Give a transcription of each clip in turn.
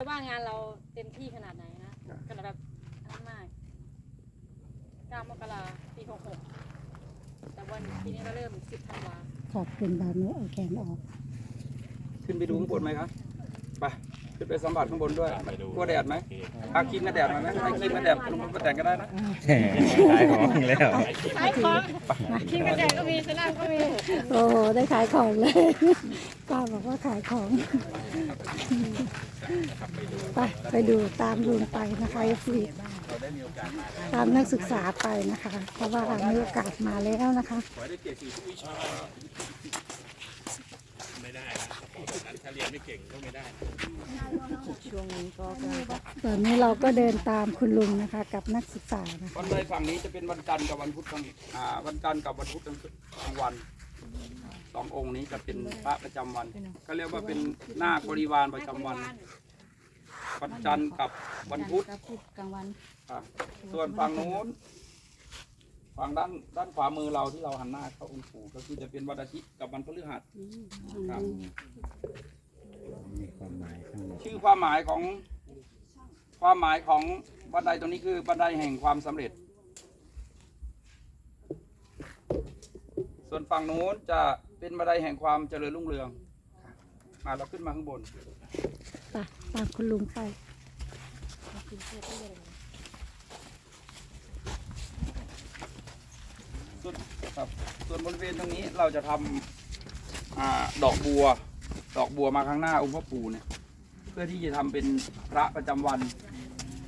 ว่างานเราเต็มที่ขนาดไหนนะขนาดแบบอันนั้นมาก9มกราปี66แต่วันปีนี้ก็เริ่ม10ธันวาขอบคุณบานุเอาแขนออก ขึ้นไปดูข้างบนไหมครับ ไป ขึ้นไปสัมผัสข้างบนด้วยกลัวแดดไหมอาครีมกันแดดมาไหมให้ครีมกันแดดลงมาแต่งก็ได้นะขายของแล้วขายของคิงกระแดดก็มีสนามก็มีโอ้โหได้ขายของเลยป้าบอกว่าขายของไปไปดูตามลุงไปนะคะเอฟซีตามนักศึกษาไปนะคะ เพราะว่ามีโอกาสมาแล้วนะคะ ขอให้ได้เกียรติทุกวิชาช่วงนี้ก็ตอนนี้เราก็เดินตามคุณลุงนะคะ กับนักศึกษานะคะวันใดฝั่งนี้จะเป็นวันจันทร์กับวันพุธกลางอ่าวันจันทร์กับวันพุธกลางวันสององค์นี้จะเป็นพระประจำวัน ก็เรียกว่าเป็นหน้าคบริวารประจำวัน วันจันทร์กับวันพุธกลางวันส่วนฝั่งนู้น ฝั่งด้านด้านขวามือเราที่เราหันหน้าเข้าองค์ปู่ก็คือจะเป็นวันอาทิตย์กับวันพฤหัสครับ มีความหมายข้างในชื่อความหมายของความหมายของบันไดตรงนี้คือบันไดแห่งความสำเร็จ ส่วนฝั่งนู้นจะเป็นบันไดแห่งความเจริญรุ่งเรืองมาเราขึ้นมาข้างบน ไปตามคุณลุงไป ส่วนครับส่วนบริเวณตรงนี้เราจะทำอาดอกบัว ดอกบัวมาข้างหน้าองค์พระปู่เนี่ย เพื่อที่จะทำเป็นพระประจำวัน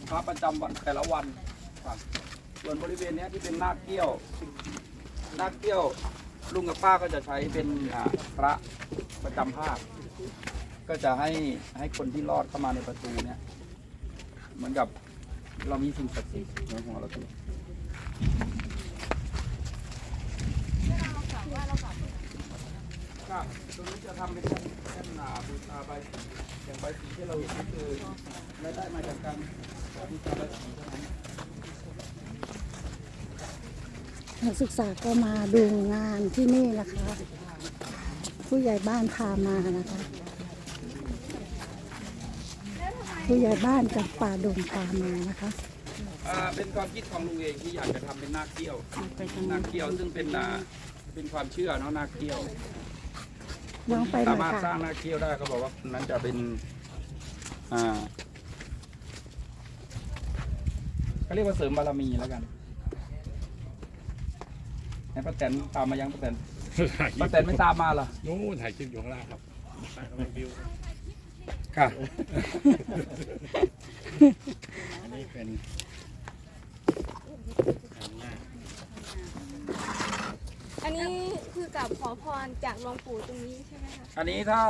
พระประจำวันแต่ละวันครับส่วนบริเวณเนี้ยที่เป็นนาคเกี้ยวนาคเกี้ยวลุงกับป้าก็จะใช้เป็นอ่าพระประจำภาค ก็จะให้ให้คนที่รอดเข้ามาในประตูเนี่ย เหมือนกับเรามีสิ่งศักดิ์สิทธิ์ในหัวเราตัว ครับตรงนี้จะทำเป็นแท่นหนาบูชาใบสีอย่างใบสีที่เราเห็นก็คือรายได้มาจากการบูชาใบสีเท่านั้นนักศึกษาก็มาดูงานที่นี่นะคะ ผู้ใหญ่บ้านพามานะคะ ผู้ใหญ่บ้านกับป่าดงพามานะคะ อ่าเป็นความคิดของลุงเองที่อยากจะทำเป็นนาคเกี้ยวไปทางนาคเกี้ยวซึ่งเป็นอ่าเป็นความเชื่อเนาะนาคเกี้ยว น้องไปหน่สาอยมารถสร้าค่ะงนาคเกี้ยวได้เขาบอกว่านั้นจะเป็น อ่าเขาเรียกว่าเสริมบารมีแล้วกันให้ป้าแตนตามมายังป้าแตนป้าแตนไม่ตามมาเหรอนู้นถ่ายคลิปอยู่ข้างล่างครับวิวค่ะ อันนี้เป็น อันนี้คือกับขอพรจากหลวงปู่ตรงนี้ใช่ไหมคะอันนี้ถ้า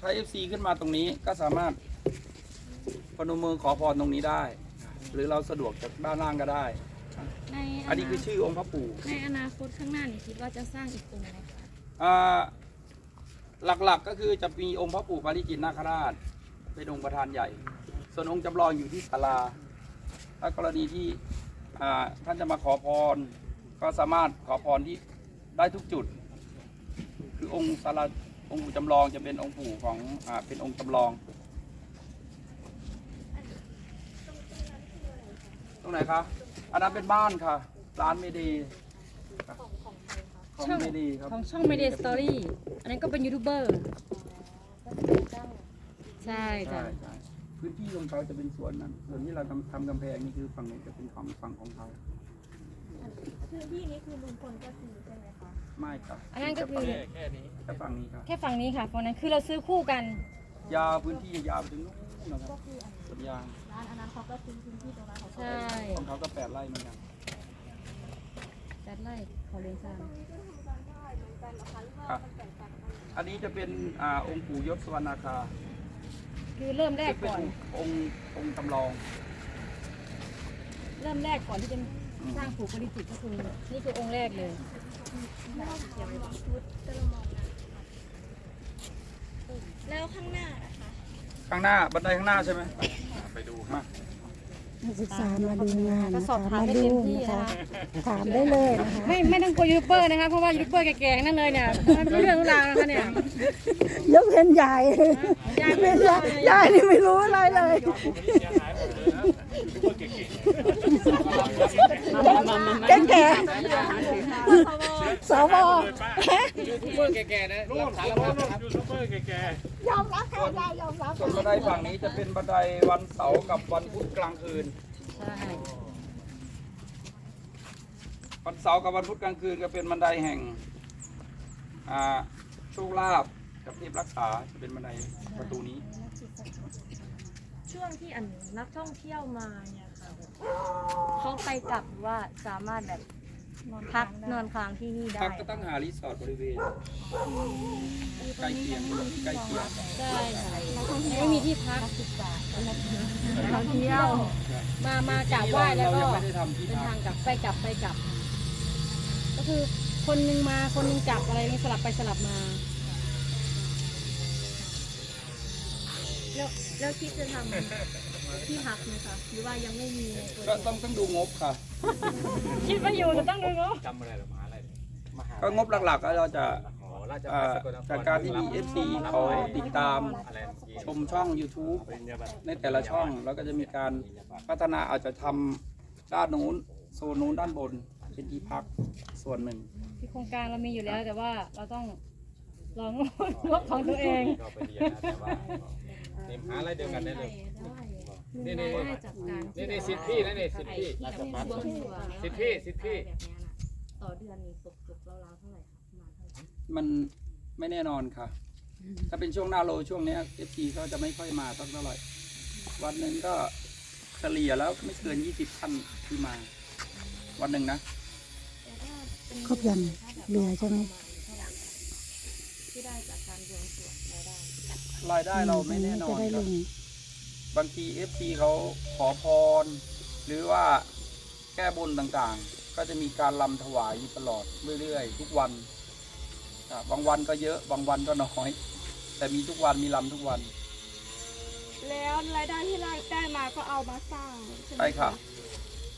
ถ้า FC ขึ้นมาตรงนี้ก็สามารถพนมมือขอพรตรงนี้ได้ หรือเราสะดวกจากด้านล่างก็ได้ ในอันนี้คือชื่อองค์พระปู่ในอนาคตข้างหน้านี่คิดว่าจะสร้างอีกองค์ไหมคะอ่าหลักๆก็คือจะมีองค์พระปู่ปาริจิตนาคราช เป็นองค์ประธานใหญ่ ส่วนองค์จำลองอยู่ที่ศาลา ถ้ากรณีที่อ่าท่านจะมาขอพร ก็สามารถขอพรที่ ได้ทุกจุด คือองค์ศาลาองค์ปู่จำลองจะเป็นองค์ปู่ของอ่าเป็นองค์จำลอง ตรงไหนคะอันนั้นเป็นบ้านค่ะ ร้านเมดีครับของเมดีครับของช่อง Mayday Story อันนั้นก็เป็นยูทูบเบอร์ใช่จ้ะใช่ใช่พื้นที่ของเขาจะเป็นสวนนั้นส่วนที่เราทำทำกำแพงนี่คือฝั่งนู้นจะเป็นของฝั่งของเขา พื้นที่นี้คือลุงพลก็ซื้อใช่ไหมคะ ไม่ครับอันนั้นก็คือแค่นี้แค่ฝั่งนี้ครับแค่ฝั่งนี้ค่ะฝั่งนั้นคือเราซื้อคู่กัน ยาวพื้นที่ยาวไปถึงนู้นนะครับสวนยางร้านอันนั้นเขาก็ซื้อพื้นที่ตรงนั้นของเขาใช่ของเขาก็แปดไร่เหมือนกันจัดไล่เขาเลี้ยงซานครับ อันนี้จะเป็นอ่าองค์ปู่ยศสวรรณาคาคือเริ่มแรกซึ่งเป็นก่อน องค์องค์จำลอง เริ่มแรกก่อนที่จะ สร้างปู่ปริจิตรก็คือนี่คือองค์แรกเลยชุดกระมองนะแล้วข้างหน้านะคะข้างหน้าบันไดข้างหน้าใช่ไหมไปดูมานักศึกษามาดูงานก็นะสอบคะถามมาได้ดูเต็มที่นะนะคะคะถามได้เลยนะคะไม่ไม่ต้องกลัวยูทูบเบอร์นะคะเพราะว่ายูทูบเบอร์แก่ๆนั่นเลยเนี่ยไม่รู้เรื่องรู้ราวนะคะเนี่ยยกเว้นยายยายไม่รู้ยายยายนี่ไม่รู้อะไรเลย แก่แก่ๆสวยอมรับค่ะยายยอมรับส่วนบันไดฝั่งนี้จะเป็นบันไดวันเสาร์กับวันพุธกลางคืนใช่วันเสาร์กับวันพุธกลางคืนก็เป็นบันไดแห่งอ่าโชคลาภกับเทพรักษาจะเป็นบันไดประตูนี้ ช่วงที่อันนักท่องเที่ยวมาเนี่ยค่ะแบบ เขาไปกลับหรือว่าสามารถแบบพักนอนค้างที่นี่ได้พักก็ต้องหารีสอร์ทบริเวณใกล้เคียงใกล้เคียงได้ค่ะไม่มีที่พักท่องเที่ยว มามากราบไหว้แล้วก็เรายังไม่ได้ทำที่เดินพัทากงกลับไปกลับไปกลับ ก็คือคนหนึงมาคนหนึงกลับอะไรนี่สลับไปสลับมาแล้วแล้วคิดจะทำ ที่พักไหมคะหรือว่ายังไม่มีในตัวก็ต้องต้องดูงบค่ะ คิดว่าอยู่จะต้องดูเนาะจำอะไรหรอมหาอะไรก็งบหลักๆก็เราจะอ๋อราชอ่าพัฒสกลนคจากการที่มี FC เขาติดตามอะไรเมื่อกี้ชมช่อง YouTube ปริญญาบัตรในแต่ละช่อง แล้วก็จะมีการพัฒนาอาจจะทำด้านนู้นโซนนู้นด้านบนเป็นที่พักส่วนหนึ่ง ที่โครงการเรามีอยู่แล้วแต่ว่าเราต้องลองงบของตัวเอง ก็ไปเรียนนะแต่ว่านี่หาอะไรเดียวกันได้เลย นี่นี่ได้จากการนี่นี่สิทธิ์พี่นะนี่สิทธิ์พี่ที่แบบบวงสรวงสิทธิ์พี่สิทธิ์พี่แบบเนี้ยนะต่อเดือนนี้ตกตกราวๆเท่าไหร่คะประมาณเท่าไหร่มันไม่แน่นอนค่ะ ถ้าเป็นช่วงหน้าโลช่วงเนี้ย FC ก็จะไม่ค่อยมาสักเท่าไหร่วันหนึ่งก็เฉลี่ยแล้วไม่เกิน20ท่านที่มา วันหนึ่งนะครบยังเหลือใช่ไหมที่ได้จากการบวงสรวงรายได้รายได้เราไม่แน่นอจะนได้คลรับง บางที FC เขาขอพร หรือว่าแก้บนต่างๆ ก็จะมีการลำถวายอยู่ตลอดเรื่อยๆ ทุกวันอ่าบางวันก็เยอะบางวันก็น้อย แต่มีทุกวันมีลำทุกวัน แล้วรายได้ที่รายได้มาก็เอามาสร้างใช่ไหมใช่ค่ะ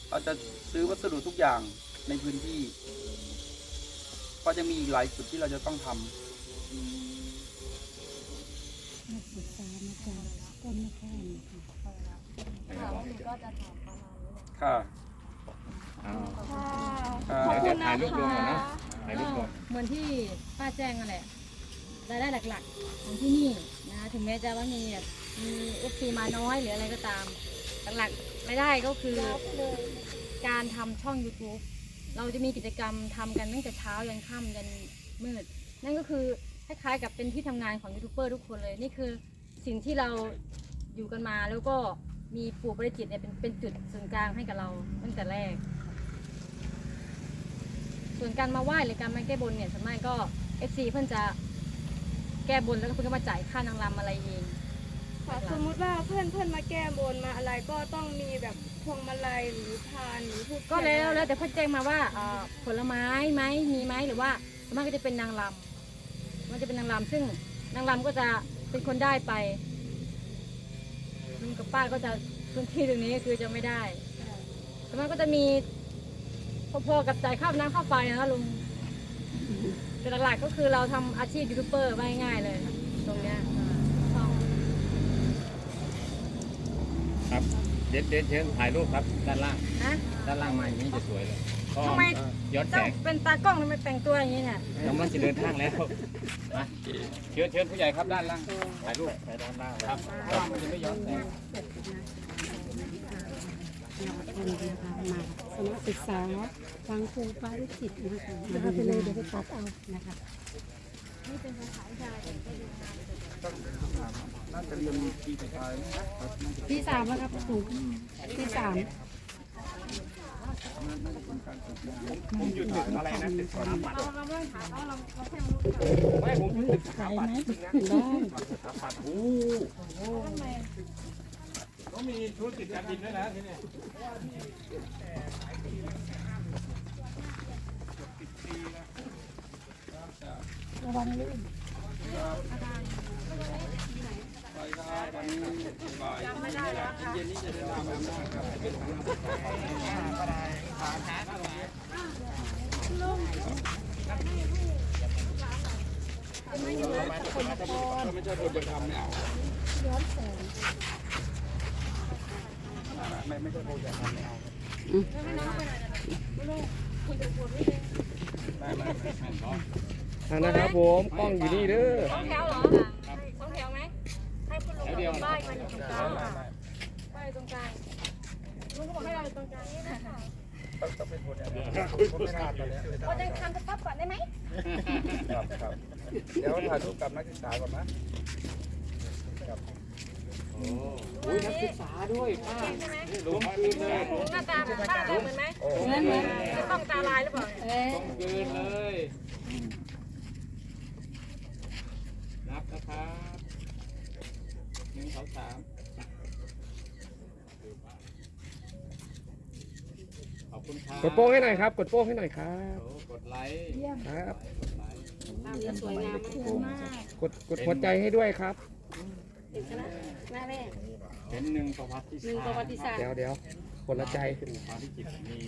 เราจะซื้อวัสดุทุกอย่างในพื้นที่ ก็จะมีอีกหลายจุดที่เราจะต้องทำนักศึกษามาจากต้นมะขา มนะคะค่ะหนูก็จะถามประมาณนี้ค่ะอ้าวค่ะอ่าขอบคุณถ่านะยรูปรวมก่อนคะนะถ่ายรูปก่อนเหมือนที่ป้าแจ้งนั่นแหละรายได้หลักๆ ของที่นี่นะถึงแม้จะว่ามีแบบมีเอฟซีมาน้อยหรืออะไรก็ตาม หลักๆรายได้ก็คือรับเลยการทำช่อง YouTube เราจะมีกิจกรรมทำกันตั้งแต่เช้ายันค่ำยันมืด นั่นก็คือคล้ายๆกับเป็นที่ทำงานของยูทูบเบอร์ทุกคนเลย นี่คือสิ่งที่เราอยู่กันมาแล้วก็ มีปู่บริจิตเนี่ยเป็นเป็นจุดศูนย์กลางให้กับเราตั้งแต่แรก ส่วนการมาไหว้หรือการมาแก้บนเนี่ยส่วนมากก็ FC เพื่อนจะแก้บนแล้วก็เพื่อนก็มาจ่ายค่านางรำอะไรเองค่ะสมมุติว่าเพื่อนเพื่อนมาแก้บนมาอะไรก็ต้องมีแบบพวงมาลัยหรือพานหรือทูบก็เทียนแล้วแล้วแต่เพื่อนแจ้งมาว่าเอ่อผลไม้ไหมมีไหมหรือว่าส่วนมากก็จะเป็นนางรำมันจะเป็นนางรำซึ่งนางรำก็จะเป็นคนได้ไป ลุงกับป้าก็จะพื้นที่ตรงนี้คือจะไม่ได้ส่วนมากก็จะมีพอๆกับจ่ายค่าน้ำค่าไฟนะลุงแต่หลักๆก็คือเราทำอาชีพยูทูบเบอร์ไม่ง่ายๆเลยตรงเนี้ยช่องครับเด็ดเด็ดเชิญถ่ายรูปครับ ด้านล่าง นะ ด้านล่างมาอย่างนี้จะสวยเลยก็ทำไม ย้อนแสเจ้างเป็นตากล้องทำไมแต่งตัวอย่างนี้เนี่ยกำลังจะเดินทางแล้ว มาเชิญเชิญผู้ใหญ่ครับด้านล่างถ่ายรูปไปด้านล่างครับด้านล่างมันจะไม่ย้อนแสงมาคณะศึกษาฟังครูปาริจิตนะคะเอาไปเลยเดี๋ยวไปตัดเอานะคะน่าจะเรียนปีสุดท้ายนะครับที่สามแล้วครับครูที่สาม ผมอยู่ตึกอะไรนะตึกสถาปัตย์เราเราไม่ต้องถามเราเราเราแค่มารู้ไม่ผมอยู่ตึกสถาปัตไหมย์ได้สถาปัตย์โอ้โหเขามีธุรกิจการบินด้วยนะที่นี่ระวังลื่นไปครับวันนี้ บ่ายเย็นนี้จะเดินทางไปอำนาจครับเป็นของเราไม่ใช่คนจะทำไม่เอาไม่ไม่ใช่คนจะทำไม่เอาไม่ไม่ไม่ไม่อ่านะครับผมกล้องอยู่นี่เด้อ แถวเหรอ ป้ายมาอยู่ตรงกลางไม่ไม่ป้ายตรงกลางลุงก็บอกให้เราอยู่ตรงกลางนี่นะคะต้องเป็นคนอย่างนี้คนไม่ขาดตอนนี้เราจะทำสต๊อปก่อนได้ไหมครับครับเดี๋ยวถ่ายรูปกับนักศึกษาก่อนนะอุ้ยนักศึกษาด้วยป้าใช่ไหมลงคืนเลยหน้าตาป้าเหมือนไหมเหมือนเหมือนต้องตาลายหรือเปล่าลงคืนเลยนับนะครับ งสองสามขอบคุณครับกดโป้งให้หน่อยครับ กดโป้งให้หน่อยครับ โอ้กดไลค์ครับ กดไลค์สวยงามมากกดกดหัวใจให้ด้วยครับแม่แม่เป็นหนึ่งประวัติศาสตร์หนึ่งประวัติศาสตร์เดี๋ยวเดี๋ยวคนละใจภารกิจมี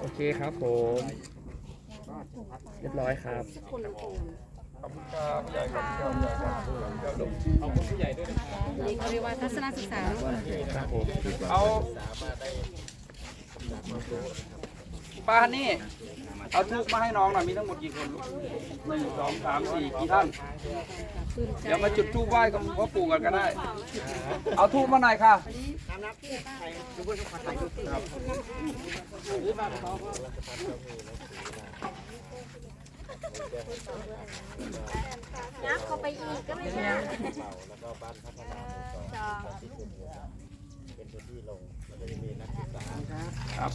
โอเคครับผม เรียบร้อยครับ ขอบคุณครับผู้ใหญ่ครับผู้ใหญ่ครับเดี๋ยวลงขอบคุณผู้ใหญ่ด้วยนะครับนี่เขาเรียกว่าทัศนศึกษาครับผมเอาป้านี่ เอาทูบมาให้น้องหน่อยมีทั้งหมดกี่คนลูกหนึ่งสองสามสี่กี่ท่าน เดี๋ยวมาจุดทูบไหว้กับพ่อปู่กันก็ได้ เอาทูบมาหน่อยค่ะ นับเข้าไปอีกก็ไม่ได้แล้วก็บ้านพัฒนาหมู่สองที่เป็นเป็นพื้นที่ลงแล้วก็จะมีนักศึกษาครับ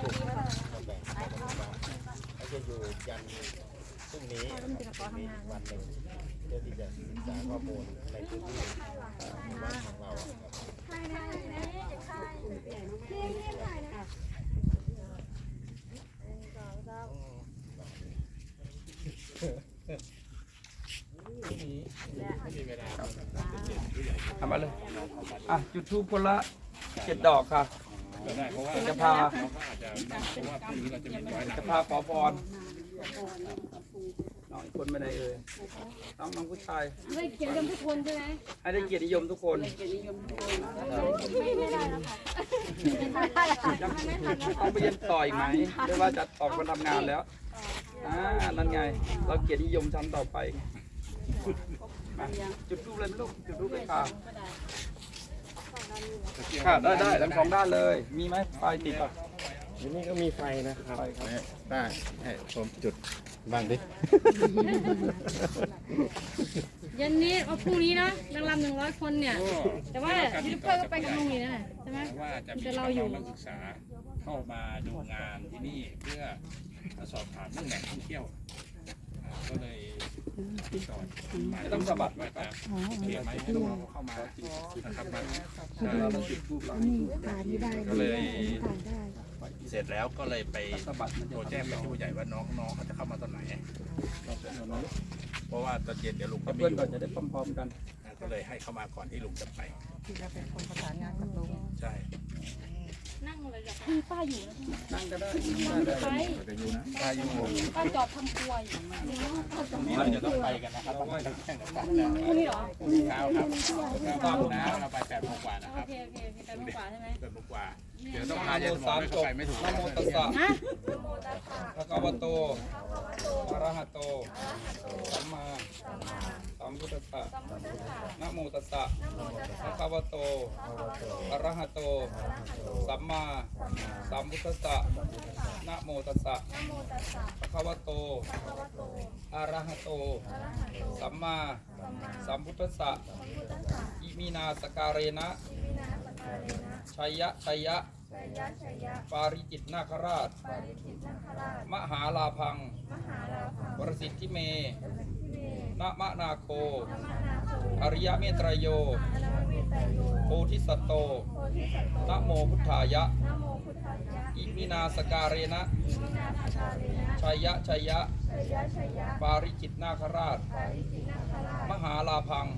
กลุ่มมาแบ่งกันเขาจะอยู่ยันพรุ่งนี้มีวันหนึ่งเพื่อที่จะศึกษาข้อมูลในพื้นที่บ้านของเราครนะคบ จะมีร้อยหนักจะพาขอพรน้องอีกคนไปไหนเอ่ยน้องน้องผู้ชายได้เขียนยมทุกคนใช่ไหมให้ได้เกียรตินิยมทุกคนต้องไปเรียนต่ออีกไหมหรือว่าจะออกมาทำงานแล้วอ่านั่นไง เราเกียรตินิยมชั้นต่อไปมา จุดรูปเลยไหมลูกจุดรูปเลยค่ะค่ะได้ได้ทั้งสองด้านเลย มีไหมไฟติดป่ะที่นี่ก็มีไฟนะครับไฟครับได้ให้ผมจุดบ้างดิ เย็นนี้เอาพรุ่งนี้นะนางรำหนึ่งร้อยคนเนี่ย แต่ว่ายูทูบเบอร์ก็ไปกับลุงนี่นะใช่ไหมว่าจะมีแต่น้เราองอยู่นักศึกษาเข้ามาดูงานที่นี่เพื่อมาสอบถามเรื่องแหล่งท่องเที่ยวอ่าก็เลยติดต่อมา ไม่ต้องสะบัดว่าจะเขียนไหมให้น้องๆเข้ามานะครับมาเราต้องจุดรูปเรานี่ถ่ายไม่ได้ก็เลยถ่ายได้เสร็จแล้วก็เลยไปสะบัดมันโทจะรแจ้งไปที่ผู้ใหญ่ว่าน้องน้องเขาจะเข้ามาตอนไหนเพราะว่าตอนเย็นเดี๋ยวลุงจะไม่เพื่อนอยู่ก่อนจะได้พร้อมๆกันก็เลยให้เข้ามาก่อนที่ลุงจะไปที่จะเป็นคนประสานงานกับลุงใช่นั่งเลยอยาก มีป้าอยู่นะนั่งก็ได้ไปจะอยู่นะได้อยู่ป้าจอดทำครัวอยู่นี่เราจะต้องไปกันนะครับต้องไปแข่งกันพรุ่งนี้เหรอพรุ่งนี้เช้าครับตอนนะเราไปแปดโมงกว่านะครับโอเคโอเคแต่ลูกกว่าใช่ไหมแปดโมงกว่าเดี๋ยวต้องพายายสมองไปไปไม่ถูกนะโมตัสสะฮะภะคะวะโตอะระหะโตสัมมา สัมพุทธัสสะนะโมตัสสะภะคะวะโตอะระหะโต สัมมาสัมพุทธัสสะนะโมตัสสะภะคะวะโตอะระหะโต สัมมาสัมพุทธัสสะอิมินาสการเรนะชัยยะชัยยะปาริจิตนาคราช มหาลาพังวรสิทธิเม นะมะนาโค อริยเมตรยโย โพธิสัตโตนะโมพุทธายะ อิมินาสการเรนะชัยยะชัยยะ ปาริจิตนาคราช มหาลาพังว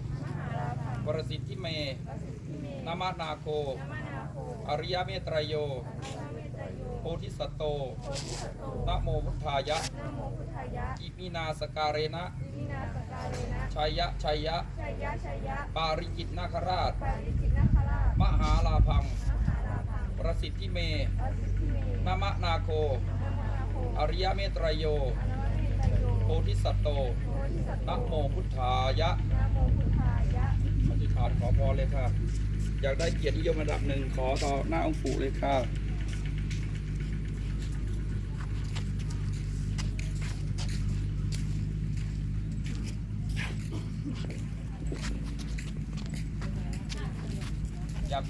วรสิทธิเมนามานาโค อริยเมตรยโย โพธิสัตโตนะโมพุทธายะ อิมินาสการเรนะชัยยะชัยยะปาริจิตนาคราชมหาลาพังประสิทธิเมนามะนาโคอริยเมตรยโยโพธิสัตโตนะโมพุทธายะ อธิษฐานขอพรเลยค่ะ อยากได้เกียรตินิยมระดับหนึ่งขอต่อหน้าองค์ปู่เลยค่ะ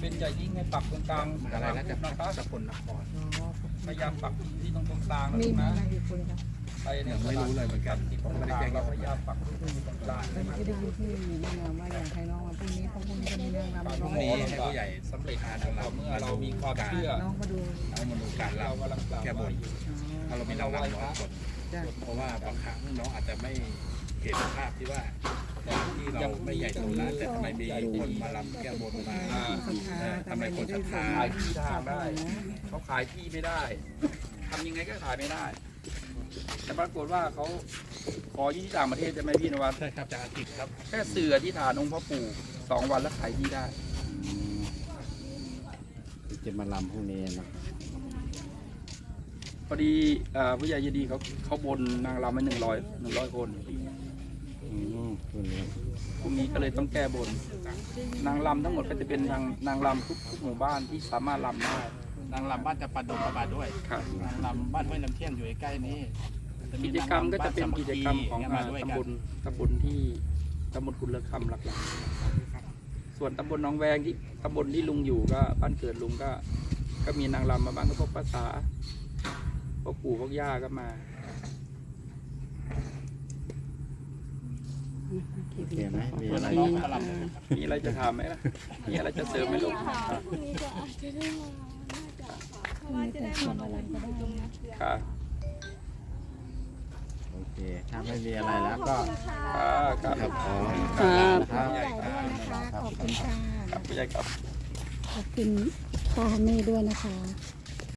เป็นอย่ายิ่งให้ปักตรงกลางอะไรนะจะนะคะสกลนครพยายามปักที่ตรงตรงกลางนะลูกนะไปเนี่ยยังไม่รู้เลยเหมือนกันที่ตรงกลางเราพยายามปักที่ตรงกลางไม่ได้ยินที่มีนางรำว่าอยากให้น้องมาพรุ่งนี้เพราะพรุ่งนี้ก็มีนางรำพรุ่งนี้ให้ผู้ใหญ่สำเร็จทางต่อเราเมื่อเรามีความเชื่อน้องมาดูเอามาดูการเราเรากำลังกล่าวแก้บนอยู่ถ้าเรามีเราไหว้พระเพราะว่าบางครั้งน้องอาจจะไม่เห็นภาพที่ว่า ที่เราไม่ใหญ่โตนะแต่ทำไมมีคนมาลำแก้บนมาอ่อทำไมคนศรัทธาขายที่ทางได้เขาขายที่ไม่ได้ทำยังไงก็ขายไม่ได้ แต่ปรากฏว่าเขาขอยี่ที่ต่างประเทศใช่ไหมพี่นวัดใช่ครับจากอังกฤษครับแค่เสือที่ฐานองค์พ่อปู่สองวันแล้วขายที่ได้ จะมาลำพรุ่งนี้นะพอดีเอ่อผู้ใหญ่ยดีเขาเขาบนนางรำไว้หนึ่งร้อยหนึ่งร้อยคน มพรุ่งนี้พรุ่งนี้ก็เลยต้องแก้บน นางรำทั้งหมดก็จะเป็นนางนางรำทุกทุกหมู่บ้านที่สามารถรำได้นางลำบ้านจะปัดดงประบาด้วยครับ นางลำบ้านห้วยน้ำเที่ยงอยู่ใกล้ๆนี้กิจกรรมก็จะเป็นกิจกรรมของมาอ่าด้วยตำกับลตำบลที่ตำบลคุณเลือคำหลักๆ ส่วนตำบลหนองแวงที่ตำบลที่ลุงอยู่ก็บ้านเกิดลุงก็ ก็มีนางรำมาบ้างก็พวกภาษาพวกปู่พวกย่าก็มา โอเคไหมมีเพื่อนอะไรน้องไหมมาลำมีอะไรจะถามไหมล่ะมีอะไรจะเสริมไหมลูกพรุ่งนี้ก็อาจจะได้มาน่าจะค่ะเพราะว่าจะได้มาลงทุนตรงนี้ค่ะโอเค ถ้าไม่มีอะไรแล้วก็ค่ะครับครับขอครับนะครับใหญ่ด้วยนะคะขอบคุณค่ะครับผู้ใหญ่ครับขอบคุณป้าฮันนี่ด้วยนะคะ